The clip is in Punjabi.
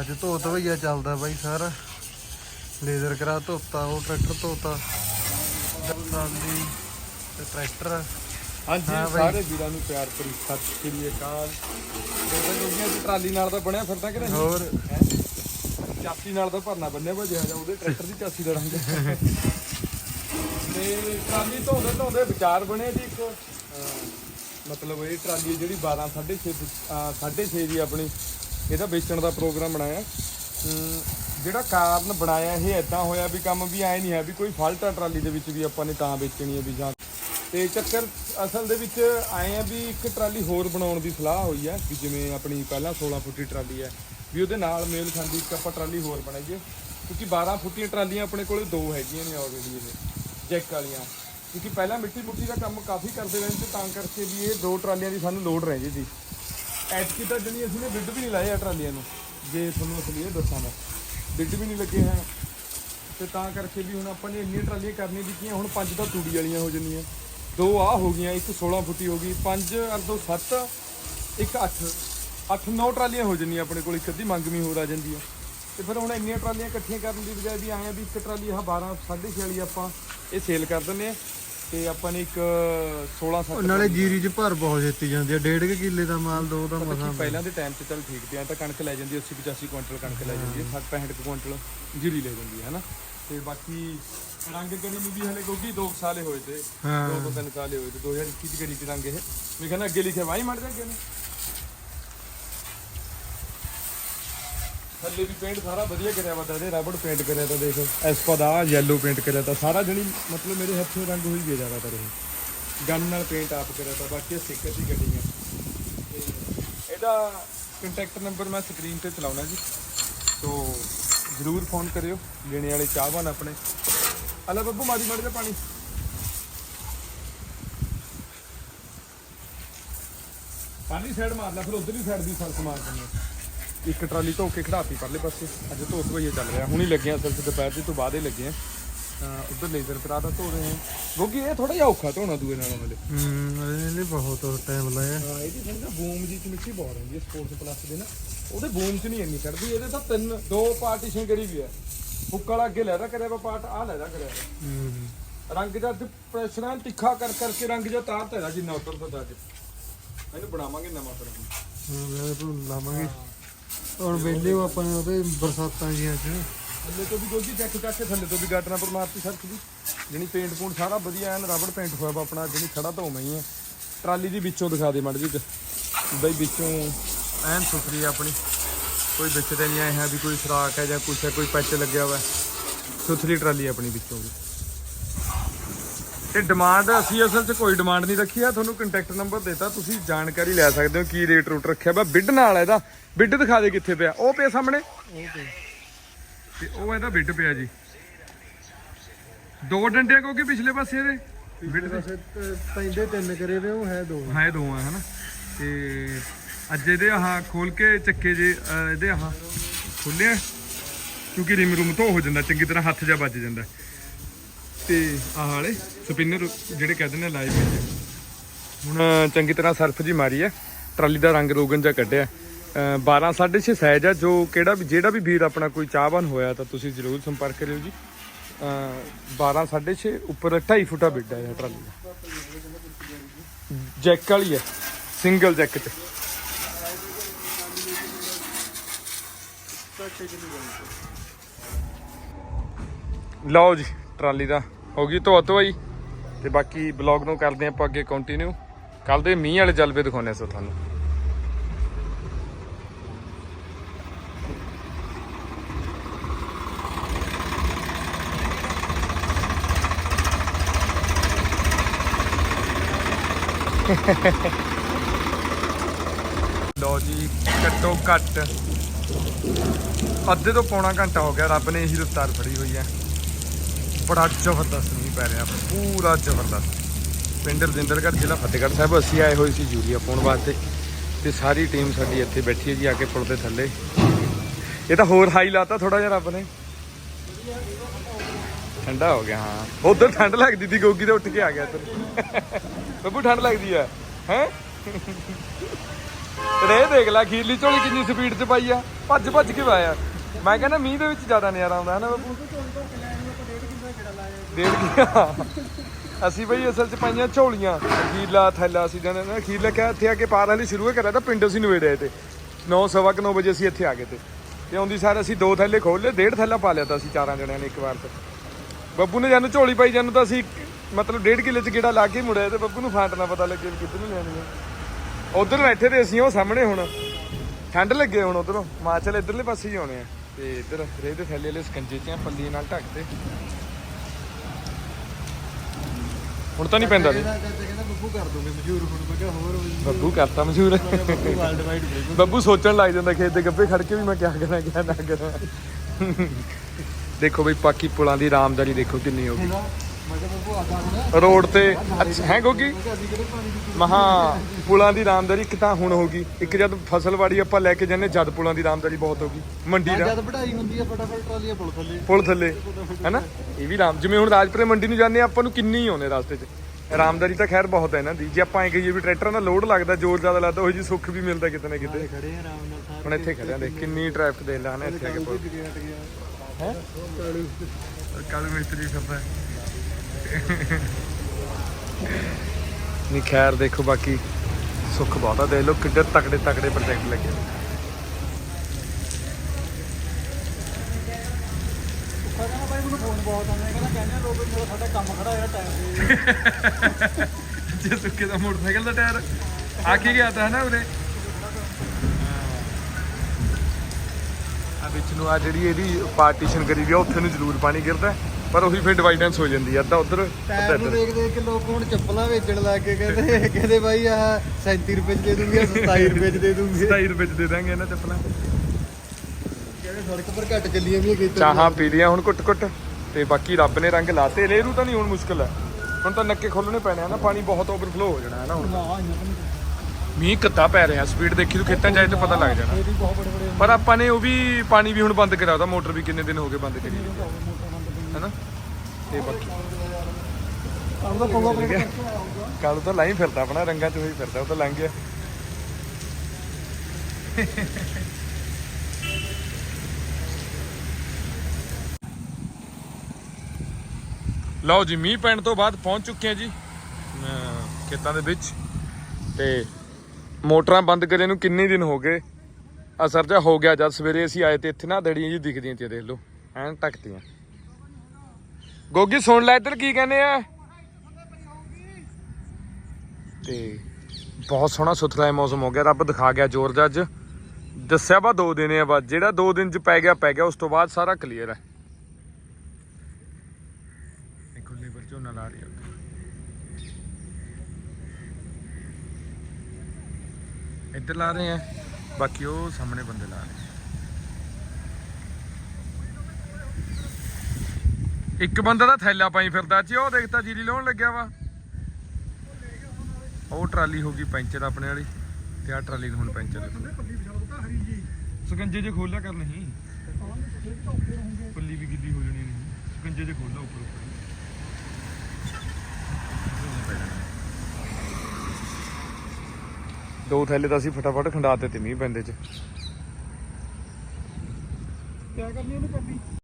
ਅੱਜ ਧੋਤ ਭਈਆ ਚੱਲਦਾ ਬਾਈ ਸਾਰਾ। ਲੇਜ਼ਰ ਕਰਾ ਧੋਤਾ ਉਹ ਟਰੈਕਟਰ ਧੋਤਾ। ਤੇ ਟਰੈਕਟਰ। ਹਾਂਜੀ। ਸਾਰੇ ਵੀਰਾਂ ਨੂੰ ਪਿਆਰ ਭਰੀ ਸਤਿ ਸ਼੍ਰੀ ਅਕਾਲ। ਦੋਵੇਂ ਲੋਗੀਆਂ ਦੀ ਟਰਾਲੀ ਨਾਲ ਤਾਂ ਬਣਿਆ ਫਿਰਦਾ ਕਿ ਨਹੀਂ? ਹੋਰ? ਚਾਸੀ ਨਾਲ ਤਾਂ ਭਰਨਾ ਬੰਨਿਆ ਭਜਿਆ ਜਾ ਉਹਦੇ ਟਰੈਕਟਰ ਦੀ ਚਾਸੀ ਦਾ ਰੰਗ। ਤੇ ਟਰਾਲੀ ਧੋਦੇ ਧੋਦੇ ਵਿਚਾਰ ਬਣੇ ਜੀ ਇੱਕ। ਮਤਲਬ ਇਹ ਟਰਾਲੀ ਜਿਹੜੀ 12 6.5 6.5 ਦੀ ਆਪਣੀ ਇਹਦਾ ਵੇਚਣ ਦਾ ਪ੍ਰੋਗਰਾਮ ਬਣਾਇਆ। ਜਿਹੜਾ ਕਾਰਨ ਬਣਾਇਆ ਇਹ ਐਦਾਂ ਹੋਇਆ ਵੀ ਕੰਮ ਵੀ ਐ ਨਹੀਂ ਹੈ, ਵੀ ਕੋਈ ਫਾਲਟਾ ਟਰਾਲੀ ਦੇ ਵਿੱਚ ਵੀ ਆਪਾਂ ਨੇ ਤਾਂ ਵੇਚਣੀ ਹੈ ਵੀ ਜਾਂ ਤੇ ਚੱਕਰ ਅਸਲ ਦੇ ਵਿੱਚ ਆਏ ਆ ਵੀ ਇੱਕ ਟਰਾਲੀ ਹੋਰ ਬਣਾਉਣ ਦੀ ਸਲਾਹ ਹੋਈ ਹੈ, ਵੀ ਜਿਵੇਂ ਆਪਣੀ ਪਹਿਲਾਂ 16 ਫੁੱਟੀ ਟਰਾਲੀ ਹੈ, ਵੀ ਉਹਦੇ ਨਾਲ ਮੇਲ ਖਾਂਦੀ ਇੱਕ ਆਪਾਂ ਟਰਾਲੀ ਹੋਰ ਬਣਾਈਏ, ਕਿਉਂਕਿ 12 ਫੁੱਟੀਆਂ ਟਰਾਲੀਆਂ ਆਪਣੇ ਕੋਲੇ ਦੋ ਹੈਗੀਆਂ ਨੇ ਆਲਰੇਡੀ ਇਹ, ਜੈਕ ਵਾਲੀਆਂ। ਕਿਉਂਕਿ ਪਹਿਲਾਂ ਮਿੱਟੀ ਮੁੱਟੀ ਦਾ ਕੰਮ ਕਾਫੀ ਕਰਦੇ ਰਹਿੰਦੇ ਤੇ ਤਾਂ ਕਰਕੇ ਵੀ ਇਹ ਦੋ ਟਰਾਲੀਆਂ ਦੀ ਸਾਨੂੰ ਲੋਡ ਰਹਿ ਜੀ ਐਤਕੀ ਤਾਂ ਜਣੀ ਅਸੀਂ ਨੇ ਬਿੱਡ ਵੀ ਨਹੀਂ ਲਾਏ ਆ ਟਰਾਲੀਆਂ ਨੂੰ। ਜੇ ਤੁਹਾਨੂੰ ਅਸਲੀ ਇਹ ਦੱਸਾਂ ਮੈਂ। ਬਿੱਡ ਵੀ ਨਹੀਂ ਲੱਗੇ ਹੈ। ਤੇ ਤਾਂ ਕਰਕੇ ਵੀ ਹੁਣ ਆਪਾਂ ਨੇ ਇੰਨੀਆਂ ਟਰਾਲੀਆਂ ਕਰਨੀਆਂ ਦਿੱਤੀਆਂ, ਹੁਣ ਪੰਜ ਤਾਂ ਤੂੜੀ ਵਾਲੀਆਂ ਹੋ ਜੰਨੀਆਂ ਦੋ ਆ ਹੋ ਗਈਆਂ, ਇੱਕ 16 ਫੁੱਟੀ ਹੋ ਗਈ, ਪੰਜ ਅਰ ਦੋ 7 ਇੱਕ 8 8 9 ਟਰਾਲੀਆਂ ਹੋ ਜੰਨੀਆਂ ਆਪਣੇ ਕੋਲ, ਇੱਕ ਅੱਧੀ ਮੰਗ ਵੀ ਹੋਰ ਆ ਜਾਂਦੀ ਆ। ਤੇ ਫਿਰ ਹੁਣ ਇੰਨੀਆਂ ਟਰਾਲੀਆਂ ਇਕੱਠੀਆਂ ਕਰਨ ਦੀ ਬਜਾਏ ਵੀ ਆਏ ਆ ਵੀ ਇੱਕ ਟਰਾਲੀ ਆਹ 12 6.5 ਵਾਲੀ ਆਪਾਂ ਇਹ ਸੇਲ ਕਰ ਦਿੰਦੇ ਆ। ਤੇ ਆਪਾਂ ਨੇ ਇੱਕ 16 ਉਹ 7 ਨਾਲੇ ਜੀਰੀ ਚ ਭਰ ਬਹੁਤ ਛੇਤੀ ਜਾਂਦੀ ਆ ਡੇਢ ਕੁ ਕਿੱਲੇ ਦਾ ਮਾਲ ਦੋ ਦਾ ਮਸਾਂ ਪਹਿਲਾਂ ਦੇ ਟਾਈਮ 'ਚ ਚੱਲ ਠੀਕ ਪਿਆ ਤਾਂ ਕਣਕ ਲੈ ਜਾਂਦੀ 80 85 ਕੁਇੰਟਲ ਕਣਕ ਲੈ ਜਾਂਦੀ ਹੈ 60 65 ਕੁਇੰਟਲ ਜੀਰੀ ਲੈ ਜਾਂਦੀ ਹੈ ਹਨਾ? ਤੇ ਬਾਕੀ ਰੰਗ ਕਰੀ ਨੂੰ ਵੀ ਹਲੇ ਕਿਉਂਕਿ 2 ਸਾਲੇ ਹੋਏ ਤੇ। ਦੋ ਤੋਂ ਤਿੰਨ ਸਾਲੇ ਹੋਏ ਤੇ 2021 ਚ ਕਰੀ ਤੇ ਰੰਗ ਇਹ। ਮੈਂ ਕਹਿੰਦਾ ਅੱਗੇ ਲਿਖਿਆ ਵਾਈ ਮੜ ਜਾ ਅੱਗੇ ਨੂੰ। ਥੱਲੇ ਵੀ ਪੇਂਟ ਸਾਰਾ ਵਧੀਆ ਕਰਿਆ ਵਾ ਤਾਂ ਇਹਦੇ ਰਬੜ ਪੇਂਟ ਕਰਿਆ ਤਾਂ ਦੇਖ। ਐਸਪਾ ਦਾ ਯੈਲੋ ਪੇਂਟ ਕਰਿਆ ਤਾਂ ਸਾਰਾ ਜਣੀ ਮਤਲਬ ਮੇਰੇ ਹੱਥੋਂ ਰੰਗ ਹੋਈ ਗਿਆ ਜ਼ਿਆਦਾਤਰ ਇਹ। ਗਨ ਨਾਲ ਪੇਂਟ ਆਪ ਕਰਿਆ ਤਾਂ ਬਾਕੀ ਇਹ ਸਿੱਕਰ ਦੀ ਗੱਡੀ ਹੈ ਇਹਦਾ ਕੰਟੈਕਟ ਨੰਬਰ ਮੈਂ ਸਕਰੀਨ ਤੇ ਚਲਾਉਣਾ ਜੀ। ਸੋ ਜ਼ਰੂਰ ਫੋਨ ਕਰਿਓ ਲੈਣੇ ਵਾਲੇ ਚਾਹਵਾਨ ਆਪਣੇ। ਅਲਾ ਬੱਬੂ, ਮਾਰੀ ਮੜ ਜਾ ਪਾਣੀ। ਪਾਣੀ ਸਾਈਡ ਮਾਰ ਲੈ, ਫਿਰ ਉਧਰਲੀ ਸਾਈਡ ਦੀ ਸਰ ਸਮਾਨ ਕਰਨੀ। ਇੱਕ ਟਰਾਲੀ ਧੋ ਕੇ ਖੜਾਤੀ ਪਰਲੇ ਪਾਸੇ। ਅੱਜ ਧੋ ਧੋਈਏ ਚੱਲ ਰਿਹਾ। ਹੁਣੀ ਲੱਗੇ ਆ ਅਸਲ 'ਚ ਦੁਪਹਿਰ ਦੇ ਤੋਂ ਬਾਅਦ ਹੀ ਲੱਗੇ ਆ। ਉਧਰ ਲੇਜ਼ਰ ਕਰਾ ਦਾ ਧੋ ਰਹੇ ਆ। ਕਿਉਂਕਿ ਇਹ ਥੋੜਾ ਜਿਹਾ ਔਖਾ ਧੋਣਾ ਦੂਏ ਨਾਲੋਂ ਮਲੇ ਹੂੰ ਇਹਨੇ ਬਹੁਤ ਟਾਈਮ ਲਾਇਆ। ਹਾਂ ਇਹਦੀ ਥੋੜੀ ਨਾ ਬੂਮ ਜੀ ਚ ਮਿੱਟੀ ਬਹੁਤ ਰਹਿੰਦੀ ਹੈ ਸਪੋਰਟਸ ਪਲੱਸ ਦੇ ਨਾ। ਉਹਦੇ ਬੂਮ ਚ ਨਹੀਂ ਇੰਨੀ ਚੜਦੀ ਇਹਦੇ ਤਾਂ ਤਿੰਨ ਦੋ ਪਾਰਟੀਸ਼ਨ ਕਰੀ ਵੀ ਹੈ ਹੁੱਕ ਵਾਲਾ ਅੱਗੇ ਲੈਦਾ ਕਰਿਆ ਵਾ ਪਾਰਟ ਆ ਲੈਦਾ ਕਰਿਆ। ਹੂੰ। ਰੰਗ ਦਾ ਪ੍ਰੈਸ਼ਰਾਂ ਤਿੱਖਾ ਕਰ ਕਰਕੇ ਰੰਗ ਜੋ ਤਾਰ ਤੇਰਾ ਜਿੰਨਾ ਉਤਰਦਾ ਅੱਜ ਇਹਨੂੰ ਬਣਾਵਾਂਗੇ ਨਵਾਂ ਫਿਰ। ਹਾਂ ਲਾਵਾਂਗੇ। ਹੁਣ ਵੇਲੇ ਉਹ ਆਪਾਂ ਨੇ ਉਹਦੇ ਬਰਸਾਤਾਂ ਜੀਆਂ ਚ ਥੱਲੇ ਤੋਂ ਵੀ ਗੋਦੀ ਚੈੱਕ ਚੱਕ ਥੱਲੇ ਤੋਂ ਵੀ ਗਾਟਣਾ ਪਰ ਮਾਰਤੀ ਸੜਕ ਦੀ। ਜਿਹੜੀ ਪੇਂਟ ਪੂੰਟ ਸਾਰਾ ਵਧੀਆ ਐਨ ਰਬੜ ਪੇਂਟ ਹੋਇਆ ਵਾ ਆਪਣਾ, ਜਿਹੜੀ ਖੜਾ ਤਾਂ ਉਵੇਂ ਹੀ ਹੈ ਟਰਾਲੀ ਦੀ ਵਿੱਚੋਂ ਦਿਖਾ ਦੇ ਮੜ ਜੀ ਬਈ ਵਿੱਚੋਂ ਐਨ ਸੁਥਰੀ ਆਪਣੀ। ਕੋਈ ਵਿੱਚ ਤੇ ਨਹੀਂ ਆਇਆ ਹੈ ਵੀ ਕੋਈ ਸਰਾਕ ਹੈ ਜਾਂ ਕੁਛ ਹੈ, ਕੋਈ ਪੈਚ ਲੱਗਿਆ ਹੋਇਆ ਸੁਥਰੀ ਟਰਾਲੀ ਆਪਣੀ ਵਿੱਚੋਂ ਵੀ। ਤੇ ਡਿਮਾਂਡ ਅਸੀਂ ਅਸਲ 'ਚ ਕੋਈ ਡਿਮਾਂਡ ਨਹੀਂ ਰੱਖੀ ਆ। ਤੁਹਾਨੂੰ ਕੰਟੈਕਟ ਨੰਬਰ ਦਿੱਤਾ ਤੁਸੀਂ ਜਾਣਕਾਰੀ ਲੈ ਸਕਦੇ ਹੋ ਕੀ ਰੇਟ ਰੂਟ ਰੱਖਿਆ ਵਾ। ਬਿੱਡ ਨਾਲ ਆ ਇਹਦਾ। ਬਿੱਡ ਦਿਖਾ ਦੇ ਕਿੱਥੇ ਪਿਆ। ਉਹ ਪਿਆ ਸਾਹਮਣੇ। ਤੇ ਉਹ ਇਹਦਾ ਬਿੱਡ ਪਿਆ ਜੀ। ਦੋ ਡੰਡੇ ਕਿਉਂਕਿ ਪਿਛਲੇ ਪਾਸੇ ਇਹਦੇ ਬਿੱਡ ਦੇ ਤ- ਪੈਂਦੇ ਤਿੰਨ ਕਰੇ ਵੇ ਉਹ ਹੈ ਦੋ। ਹਾਂ ਇਹ ਦੋ ਆ ਹਨਾ? ਤੇ ਅੱਜ ਇਹਦੇ ਆਹ ਖੋਲ ਕੇ ਚੱਕੇ ਜੇ ਅਹ ਇਹਦੇ ਆਹ ਖੁੱਲਿਆ ਕਿਉਂਕਿ ਰਿਮ ਰੂਮ ਧੋ ਹੋ ਜਾਂਦਾ ਚੰਗੀ ਤਰ੍ਹਾਂ ਹੱਥ ਜਾ ਵੱਜ ਜਾਂਦਾ। ਤੇ ਆਹ ਵਾਲੇ ਸਪਿਨਰ ਜਿਹੜੇ ਕਹਿੰਦੇ ਨੇ ਲਾਈਵ ਵਿੱਚ। ਹੁਣ ਚੰਗੀ ਤਰ੍ਹਾਂ ਸਰਫ ਜੀ ਮਾਰੀ ਹੈ। ਟਰਾਲੀ ਦਾ ਰੰਗ ਰੋਗਨ ਜਾ ਕੱਢਿਆ। ਅਹ 12 6.5 ਸਾਈਜ਼ ਆ, ਜੋ ਕਿਹੜਾ ਵੀ, ਜਿਹੜਾ ਵੀ ਵੀਰ ਆਪਣਾ ਕੋਈ ਚਾਹਵਾਨ ਹੋਇਆ ਤਾਂ ਤੁਸੀਂ ਜ਼ਰੂਰ ਸੰਪਰਕ ਕਰਿਓ ਜੀ। ਅਹ 12 6.5 ਉੱਪਰ 2.5 ਫੁੱਟਾ ਬਿੱਡ ਹੈ ਟਰਾਲੀ ਦਾ। ਜੈਕ ਵਾਲੀ ਹੈ, ਸਿੰਗਲ ਜੈਕ ਚ। ਲਓ ਜੀ, ਟਰਾਲੀ ਦਾ। ਹੋ ਗਈ ਧੋ ਧੋਈ ਤੇ ਬਾਕੀ ਬਲੌਗ ਨੂੰ ਕਰਦੇ ਆਪਾਂ ਅੱਗੇ ਕੰਟੀਨਿਊ ਕੱਲ ਦੇ ਮੀਂਹ ਵਾਲੇ ਜਲਵੇ ਦਿਖਾਉਣੇ ਸੋ ਤੁਹਾਨੂੰ। ਲਓ ਜੀ, ਘੱਟੋ ਘੱਟ ਅੱਧੇ ਤੋਂ ਪੌਣਾ ਘੰਟਾ ਹੋ ਗਿਆ, ਰੱਬ ਨੇ ਇਹੀ ਰਫਤਾਰ ਫੜੀ ਹੋਈ ਹੈ। ਬੜਾ ਜ਼ਬਰਦਸਤ ਮੀਂਹ ਪੈ ਰਿਹਾ, ਪੂਰਾ ਜ਼ਬਰਦਸਤ। ਪਿੰਡ ਰਜਿੰਦਰਗੜ੍ਹ ਜ਼ਿਲ੍ਹਾ ਫਤਿਹਗੜ੍ਹ ਸਾਹਿਬ, ਅਸੀਂ ਆਏ ਹੋਏ ਸੀ ਯੂਰੀਆ ਪਾਉਣ ਵਾਸਤੇ ਤੇ ਸਾਰੀ ਟੀਮ ਸਾਡੀ ਇੱਥੇ ਬੈਠੀ ਹੈ ਜੀ, ਆ ਕੇ ਪੁਲ ਦੇ ਥੱਲੇ। ਇਹ ਤਾਂ ਹੋਰ ਹਾਈ ਲਾਤਾ ਥੋੜਾ ਜਿਹਾ ਰੱਬ ਨੇ। ਠੰਡਾ ਹੋ ਗਿਆ, ਹਾਂ। ਉਧਰ ਠੰਡ ਲੱਗਦੀ ਸੀ, ਗੋਗੀ ਤੇ ਉੱਠ ਕੇ ਆ ਗਿਆ ਇੱਧਰ। ਬੱਬੂ, ਠੰਡ ਲੱਗਦੀ ਆ, ਹੈ? ਰੇ ਦੇਖ ਲੈ, ਖੀਰਲੀ ਝੋਲੀ ਕਿੰਨੀ ਸਪੀਡ 'ਚ ਪਾਈ ਆ। ਭੱਜ ਭੱਜ ਕੇ ਪਾਇਆ ਮੈਂ ਕਹਿੰਦਾ ਮੀਂਹ ਦੇ ਵਿੱਚ ਜ਼ਿਆਦਾ ਨਜ਼ਾਰਾ ਆਉਂਦਾ, ਹੈ ਨਾ ਬਾਪੂ ਡੇਢ ਗਿਆ ਅਸੀਂ ਬਈ ਅਸਲ 'ਚ ਪਾਈਆਂ ਝੋਲੀਆਂ। ਖੀਰਲਾ ਥੈਲਾ ਅਸੀਂ ਜਾਨੇ ਨਾ ਖੀਰਲਾ ਕਿਹਾ ਇੱਥੇ ਆ ਕੇ ਪਾਰ ਵਾਲੀ ਸ਼ੁਰੂ ਕਰਿਆ ਤਾਂ ਪਿੰਡ ਅਸੀਂ ਨਵੇੜਿਆ ਤੇ 9 ਸਵਾ ਕੁ ਵਜੇ ਅਸੀਂ ਇੱਥੇ ਆ ਗਏ ਤੇ। ਤੇ ਆਉਂਦੀ ਸਾਰ ਅਸੀਂ ਦੋ ਥੈਲੇ ਖੋਲ ਲਏ, ਡੇਢ ਥੈਲਾ ਪਾ ਲਿਆ ਤਾਂ ਅਸੀਂ ਚਾਰਾਂ ਜਣਿਆਂ ਨੇ ਇੱਕ ਵਾਰ ਤੇ। ਬੱਬੂ ਨੇ ਜਾਨੂੰ ਝੋਲੀ ਪਾਈ, ਜਾਨੂੰ ਤਾਂ ਅਸੀਂ ਮਤਲਬ ਡੇਢ ਕਿੱਲੇ 'ਚ ਗੇੜਾ ਲਾ ਕੇ ਮੁੜਿਆ ਤੇ ਬੱਬੂ ਨੂੰ ਫਾਂਟ ਨਾ ਪਤਾ ਲੱਗੇ ਕਿੱਧਰ ਨੂੰ ਲੈਣੀ ਆ। ਉਧਰ ਬੈਠੇ ਤੇ ਅਸੀਂ, ਉਹ ਸਾਹਮਣੇ ਹੁਣ। ਠੰਡ ਲੱਗੇ ਹੁਣ ਉਧਰੋਂ। ਮਾਂ ਚੱਲ ਇਧਰਲੇ ਪਾਸੇ ਹੀ ਆਉਣੇ ਆ। ਤੇ ਇੱਧਰ ਰੇ ਦੇ ਥੈਲੇ ਵਾਲੇ ਸਕੰਜੇ 'ਚ ਆ ਪੱਲੀ ਨਾਲ ਢੱਕ ਤੇ। ਹੁਣ ਤਾਂ ਨਹੀਂ ਪੈਂਦਾ ਜੀ। ਚਾਚਾ ਕਹਿੰਦਾ ਬੱਬੂ ਕਰ ਦੋਗੇ ਮਸ਼ਹੂਰ ਹੁਣ ਮੈਂ ਕਿਹਾ ਹੋਰ ਬੱਬੂ ਕਰਤਾ ਮਸ਼ਹੂਰ। ਬੱਬੂ ਵਰਲਡ ਵਾਈਡ ਬੱਬੂ ਸੋਚਣ ਲੱਗ ਜਾਂਦਾ ਖੇਤ ਦੇ ਗੱਬੇ ਖੜ ਕੇ ਵੀ ਮੈਂ ਕਿਆ ਕਰਾਂ, ਕਿਆ ਨਾ ਕਰਾਂ। ਦੇਖੋ ਬਈ ਪਾਕੀ ਪੁਲਾਂ ਦੀ ਰਾਮਦਾਰੀ ਦੇਖੋ ਕਿੰਨੀ ਹੋ ਗਈ। ਰੋਡ ਤੇ ਹੈ ਗੋਗੀ? ਮਹਾ ਪੁਲਾਂ ਦੀ ਰਾਮਦਾਰੀ ਇੱਕ ਤਾਂ ਹੁਣ ਹੋ ਗਈ। ਇੱਕ ਜਦ ਫਸਲਵਾੜੀ ਆਪਾਂ ਲੈ ਕੇ ਜਾਂਦੇ ਜਦ ਪੁਲਾਂ ਦੀ ਰਾਮਦਾਰੀ ਬਹੁਤ ਹੋ ਗਈ। ਮੰਡੀ ਦਾ। ਜਦ ਵਢਾਈ ਹੁੰਦੀ ਆ ਫਟਾਫਟ ਟਰਾਲੀਆਂ ਪੁਲ ਥੱਲੇ। ਪੁਲ ਥੱਲੇ। ਹੈਨਾ? ਇਹ ਵੀ ਰਾਮ ਜਿਵੇਂ ਹੁਣ ਰਾਜਪੁਰੇ ਮੰਡੀ ਨੂੰ ਜਾਂਦੇ ਆ ਆਪਾਂ ਨੂੰ ਕਿੰਨੀ ਹੀ ਆਉਂਦੇ ਰਸਤੇ 'ਚ? ਰਾਮਦਾਰੀ ਤਾਂ ਖੈਰ ਬਹੁਤ ਹੈ ਇਹਨਾਂ ਦੀ। ਜੇ ਆਪਾਂ ਐਂ ਕਹੀਏ ਵੀ ਟਰੈਕਟਰਾਂ ਦਾ ਲੋਡ ਲੱਗਦਾ ਜ਼ੋਰ ਜ਼ਿਆਦਾ ਲੱਗਦਾ ਉਹ ਜੀ ਸੁੱਖ ਵੀ ਮਿਲਦਾ ਕਿਤੇ ਨਾ ਕਿਤੇ। ਖੜੇ ਆ ਆਰਾਮ ਨਾਲ ਸਾਰੇ। ਹੁਣ ਇੱਥੇ ਖੜਿਆ ਦੇ ਕਿੰਨੀ ਟ੍ਰੈਫਿਕ ਦੇ ਲਾ ਹਨਾ ਇੱਥੇ ਆ ਕੇ ਹੈ। ਕਾਲੂ ਮਿਸਤਰੀ ਫਿਰਦਾ ਨਹੀਂ, ਖੈਰ ਦੇਖੋ ਬਾਕੀ ਸੁੱਖ ਬਹੁਤ ਆ, ਦੇਖ ਲਓ ਕਿੱਡੇ ਤਕੜੇ ਤਕੜੇ ਪ੍ਰੋਜੈਕਟ ਲੱਗੇ ਜੇ ਸੁੱਕੇ ਦਾ ਮੋਟਰਸਾਈਕਲ ਦਾ ਟਾਇਰ ਆ ਕੇ ਗਿਆ ਤਾਂ ਹਨਾ ਉਹਨੇ ਆ ਵਿੱਚ ਨੂੰ ਆ ਜਿਹੜੀ ਇਹਦੀ ਪਾਰਟੀਸ਼ਨ ਕਰੀ ਵੀ ਆ, ਉੱਥੇ ਨੂੰ ਜ਼ਰੂਰ ਪਾਣੀ ਗਿਰਦਾ। ਪਰ ਉਹੀ ਫਿਰ ਡਿਵਾਈਡੈਂਸ ਹੋ ਜਾਂਦੀ ਆ ਅੱਧਾ ਉਧਰ ਅੱਧਾ ਟਾਇਰ ਨੂੰ ਇੱਧਰ। ਦੇਖ ਦੇਖ ਕੇ ਲੋਕ ਹੁਣ ਚੱਪਲਾਂ ਵੇਚਣ ਲੱਗ ਕੇ ਕਹਿੰਦੇ ਕਹਿੰਦੇ ਬਾਈ ਆਹ 37 ਰੁਪਏ ਚ ਦੇ ਦੂੰਗੀ 27 ਰੁਪਏ ਚ ਦੇ ਦੂੰਗੀ। 27 ਰੁਪਏ ਚ ਦੇ ਦਾਂਗੇ ਇਹਨਾਂ ਚੱਪਲਾਂ। ਕਹਿੰਦੇ ਸੜਕ ਪਰ ਘੱਟ ਚੱਲੀਆਂ ਵੀ ਖੇਤਾਂ ਚਾਹਾਂ ਪੀ ਲੀਆਂ ਹੁਣ ਕੁੱਟ ਕੁੱਟ ਤੇ ਬਾਕੀ ਰੱਬ ਨੇ ਰੰਗ ਲਾਤੇ ਲੇਰੂ ਤਾਂ ਨਹੀਂ ਹੁਣ ਮੁਸ਼ਕਲ ਹੈ। ਹੁਣ ਤਾਂ ਨੱਕੇ ਖੋਲਣੇ ਪੈਣੇ ਆ ਨਾ ਪਾਣੀ ਬਹੁਤ ਓਵਰਫਲੋ ਹੋ ਜਾਣਾ ਹੈ ਨਾ ਹੁਣ। ਮੀਂਹ ਕੱਤਾ ਪੈ ਰਿਹਾ ਸਪੀਡ ਦੇਖੀ ਤੂੰ ਖੇਤਾਂ ਜਾਏ ਤਾਂ ਪਤਾ ਲੱਗ ਜਾਣਾ। ਇਹਦੀ ਬਹੁਤ ਬੜੇ ਬੜੇ ਪਰ ਆਪਾਂ ਨੇ ਉਹ ਵੀ ਪਾਣੀ ਵੀ ਹੁਣ ਬੰਦ ਕਰਾ ਉਹਦਾ ਮੋਟਰ ਵੀ ਕਿੰਨੇ ਦਿਨ ਹੋ ਗਏ ਬੰਦ ਕਰੀ। ਹੈਨਾ? ਤੇ ਬਾਕੀ। ਕੰਮ ਦਾ ਕੱਲ ਤਾਂ ਲਾਈ ਫਿਰਦਾ ਆਪਣਾ ਰੰਗਾਂ ਚ ਹੋਈ ਫਿਰਦਾ ਉਹ ਤਾਂ ਲੰਘ ਗਿਆ। ਲਓ ਜੀ ਮੀਂਹ ਪੈਣ ਤੋਂ ਬਾਅਦ ਪਹੁੰਚ ਚੁੱਕੇ ਆ ਜੀ ਖੇਤਾਂ ਦੇ ਵਿੱਚ। ਤੇ ਮੋਟਰਾਂ ਬੰਦ ਕਰੇ ਨੂੰ ਕਿੰਨੇ ਦਿਨ ਹੋ ਗਏ? ਅਸਰ ਜਿਹਾ ਹੋ ਗਿਆ ਜਦ ਸਵੇਰੇ ਅਸੀਂ ਆਏ ਤੇ ਇੱਥੇ ਨਾ ਦੜੀਆਂ ਜੀ ਦਿਖਦੀਆਂ ਤੇ ਦੇਖ ਲਓ। ਐਨ ਟਕਤੀਆਂ। ਗੋਗੀ, ਸੁਣ ਲੈ ਇੱਧਰ ਕੀ ਕਹਿੰਦੇ ਆ। ਤੇ ਬਹੁਤ ਸੋਹਣਾ ਸੁਥਰਾ ਮੌਸਮ ਹੋ ਗਿਆ। ਰੱਬ ਦਿਖਾ ਗਿਆ ਜ਼ੋਰ ਦਾ ਅੱਜ। ਦੱਸਿਆ ਬਾ ਦੋ ਦਿਨ ਆ ਬਾਅਦ ਜਿਹੜਾ ਦੋ ਦਿਨ ਚ ਪੈ ਗਿਆ ਪੈ ਗਿਆ, ਉਸ ਤੋਂ ਬਾਅਦ ਸਾਰਾ ਕਲੀਅਰ ਹੈ। ਇਹ ਖੁੱਲੇ ਝੋਨਾ ਲਾ ਰਹੀ। ਹੈ ਇੱਧਰ ਲਾ ਰਹੇ ਆ। ਬਾਕੀ ਉਹ ਸਾਹਮਣੇ ਬੰਦੇ ਲਾ ਰਹੇ ਆ। ਇੱਕ ਬੰਦਾ ਤਾਂ ਥੈਲਾ ਪਾਈ ਫਿਰਦਾ, ਜੀ ਉਹ ਦੇਖਤਾ ਜੀਰੀ ਲਾਉਣ ਲੱਗਿਆ ਵਾ। ਉਹ ਟਰਾਲੀ ਹੋ ਗਈ ਪੈਂਚਰ ਆਪਣੇ ਵਾਲੀ, ਤੇ ਆ ਟਰਾਲੀ ਨੂੰ ਹੁਣ ਪੈਂਚਰ ਸਕੰਜੇ ਜੇ ਖੋਲਿਆ ਕਰ ਨਹੀਂ। ਪੱਲੀ ਵੀ ਗਿੱਲੀ ਹੋ ਜਾਣੀ ਨਹੀਂ। ਸਕੰਜੇ ਜੇ ਖੋਲਾ ਉੱਪਰ ਉੱਪਰ। ਦੋ ਥੈਲੇ ਤਾਂ ਅਸੀਂ ਫਟਾਫਟ ਖੰਡਾ ਦਿੱਤੇ ਮੀਂਹ ਪੈਂਦੇ ਚ। ਕਿਆ ਕਰਨੀ ਉਹਨੂੰ ਕਰਨੀ